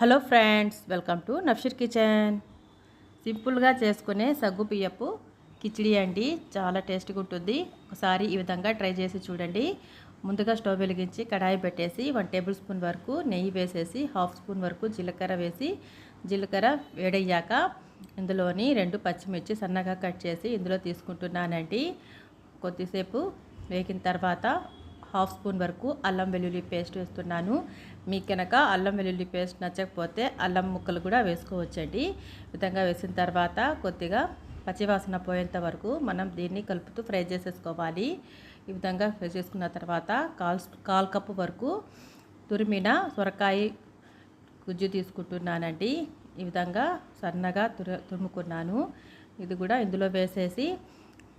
Hello friends welcome to నఫ్షిర్ kitchen. సింపుల్గా చేసుకునే సగ్గు బియ్యపు కిచిడి అండి. చాలా టేస్ట్గా ఉంటుంది. ఒకసారి ఈ విధంగా ట్రై చేసి చూడండి. ముందుగా స్టవ్ వెలిగించి కడాయి పెట్టేసి వన్ టేబుల్ స్పూన్ వరకు నెయ్యి వేసేసి హాఫ్ స్పూన్ వరకు జీలకర్ర వేసి జీలకర్ర వేడయ్యాక ఇందులోని రెండు పచ్చిమిర్చి సన్నగా కట్ చేసి ఇందులో తీసుకుంటున్నానండి. కొద్దిసేపు వేగిన తర్వాత హాఫ్ స్పూన్ వరకు అల్లం వెల్లుల్లి పేస్ట్ వేస్తున్నాను. మీకు కనుక అల్లం వెల్లుల్లి పేస్ట్ నచ్చకపోతే అల్లం ముక్కలు కూడా వేసుకోవచ్చండి. ఈ విధంగా వేసిన తర్వాత కొద్దిగా పచ్చివాసన పోయేంత వరకు మనం దీన్ని కలుపుతూ ఫ్రై చేసేసుకోవాలి. ఈ విధంగా ఫ్రై చేసుకున్న తర్వాత కాల్ కాల్ కప్పు వరకు తురిమిన సొరకాయ గుజ్జు తీసుకుంటున్నానండి. ఈ విధంగా సన్నగా తురు తురుముకున్నాను. ఇది కూడా ఇందులో వేసేసి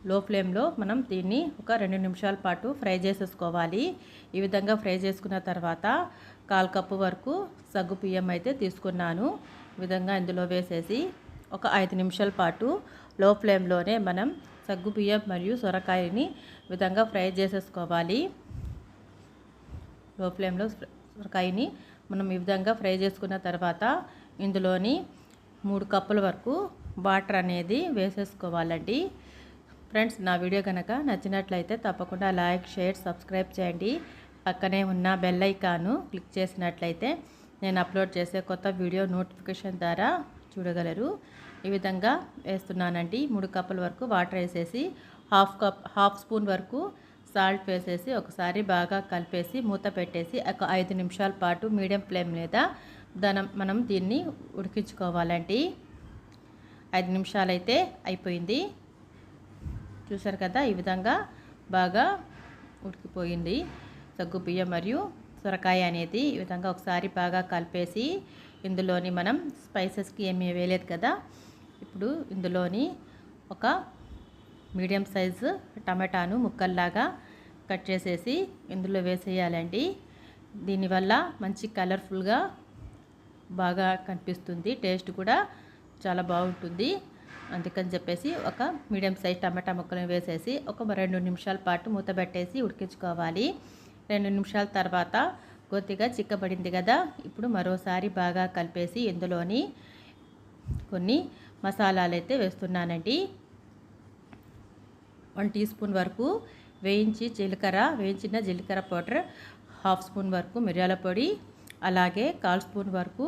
లో ఫ్లేమ్లో మనం దీన్ని ఒక రెండు నిమిషాల పాటు ఫ్రై చేసేసుకోవాలి. ఈ విధంగా ఫ్రై చేసుకున్న తర్వాత కాల్ కప్పు వరకు సగ్గు బియ్యం అయితే తీసుకున్నాను. ఈ విధంగా ఇందులో వేసేసి ఒక ఐదు నిమిషాల పాటు లో ఫ్లేమ్లోనే మనం సగ్గు బియ్యం మరియు సొరకాయని విధంగా ఫ్రై చేసేసుకోవాలి. లో ఫ్లేమ్లో సొరకాయని మనం ఈ విధంగా ఫ్రై చేసుకున్న తర్వాత ఇందులోని మూడు కప్పుల వరకు వాటర్ అనేది వేసేసుకోవాలండి. ఫ్రెండ్స్ నా వీడియో కనుక నచ్చినట్లయితే తప్పకుండా లైక్ షేర్ సబ్స్క్రైబ్ చేయండి. పక్కనే ఉన్న బెల్ ఐకాను క్లిక్ చేసినట్లయితే నేను అప్లోడ్ చేసే కొత్త వీడియో నోటిఫికేషన్ ద్వారా చూడగలరు. ఈ విధంగా వేస్తున్నానండి. మూడు కప్పుల వరకు వాటర్ వేసేసి హాఫ్ కప్ హాఫ్ స్పూన్ వరకు సాల్ట్ వేసేసి ఒకసారి బాగా కలిపేసి మూత పెట్టేసి ఒక ఐదు నిమిషాల పాటు మీడియం ఫ్లేమ్ మీద దనం మనం దీన్ని ఉడికించుకోవాలండి. ఐదు నిమిషాలు అయితే అయిపోయింది. చూసారు కదా ఈ విధంగా బాగా ఉడికిపోయింది. సగ్గు బియ్యం మరియు సొరకాయ అనేది ఈ విధంగా ఒకసారి బాగా కలిపేసి ఇందులోని మనం స్పైసెస్కి ఏమీ వేయలేదు కదా ఇప్పుడు ఇందులోని ఒక మీడియం సైజు టమాటాను ముక్కల్లాగా కట్ చేసేసి ఇందులో వేసేయాలండి. దీనివల్ల మంచి కలర్ఫుల్గా బాగా కనిపిస్తుంది టేస్ట్ కూడా చాలా బాగుంటుంది. అందుకని చెప్పేసి ఒక మీడియం సైజ్ టమాటా ముక్కలను వేసేసి ఒక రెండు నిమిషాల పాటు మూత పెట్టేసి ఉడికించుకోవాలి. రెండు నిమిషాల తర్వాత కొద్దిగా చిక్కబడింది కదా ఇప్పుడు మరోసారి బాగా కలిపేసి ఇందులోని కొన్ని మసాలాలు అయితే వేస్తున్నానండి. వన్ టీ స్పూన్ వరకు వేయించి జీలకర్ర వేయించిన జీలకర్ర పౌడర్ హాఫ్ స్పూన్ వరకు మిరియాల పొడి అలాగే కాల్ స్పూన్ వరకు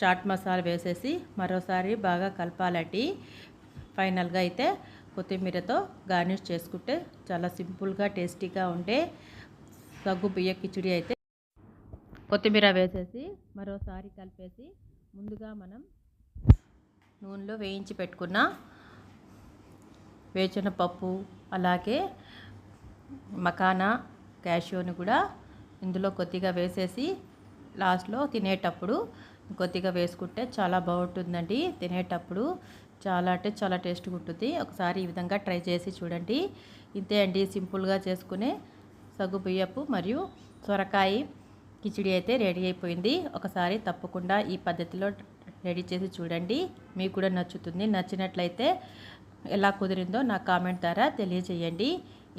చాట్ మసాలా వేసేసి మరోసారి బాగా కలపాలటి ఫైనల్గా అయితే కొత్తిమీరతో గార్నిష్ చేసుకుంటే చాలా సింపుల్గా టేస్టీగా ఉండే సగ్గు బియ్య కిచిడి అయితే. కొత్తిమీర వేసేసి మరోసారి కలిపేసి ముందుగా మనం నూనెలో వేయించి పెట్టుకున్న వేచిన పప్పు అలాగే మకానా క్యాషియోని కూడా ఇందులో కొద్దిగా వేసేసి లాస్ట్లో తినేటప్పుడు కొద్దిగా వేసుకుంటే చాలా బాగుంటుందండి. తినేటప్పుడు చాలా అంటే చాలా టేస్ట్గా ఉంటుంది. ఒకసారి ఈ విధంగా ట్రై చేసి చూడండి. ఇంతే అండి సింపుల్గా చేసుకునే సగ్గు బియ్యపు మరియు సొరకాయ కిచిడి అయితే రెడీ అయిపోయింది. ఒకసారి తప్పకుండా ఈ పద్ధతిలో రెడీ చేసి చూడండి. మీకు కూడా నచ్చుతుంది. నచ్చినట్లయితే ఎలా కుదిరిందో నా కామెంట్ ద్వారా తెలియజేయండి.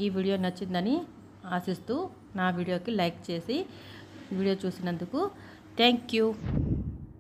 ఈ వీడియో నచ్చిందని ఆశిస్తూ నా వీడియోకి లైక్ చేసి వీడియో చూసినందుకు థ్యాంక్ యూ.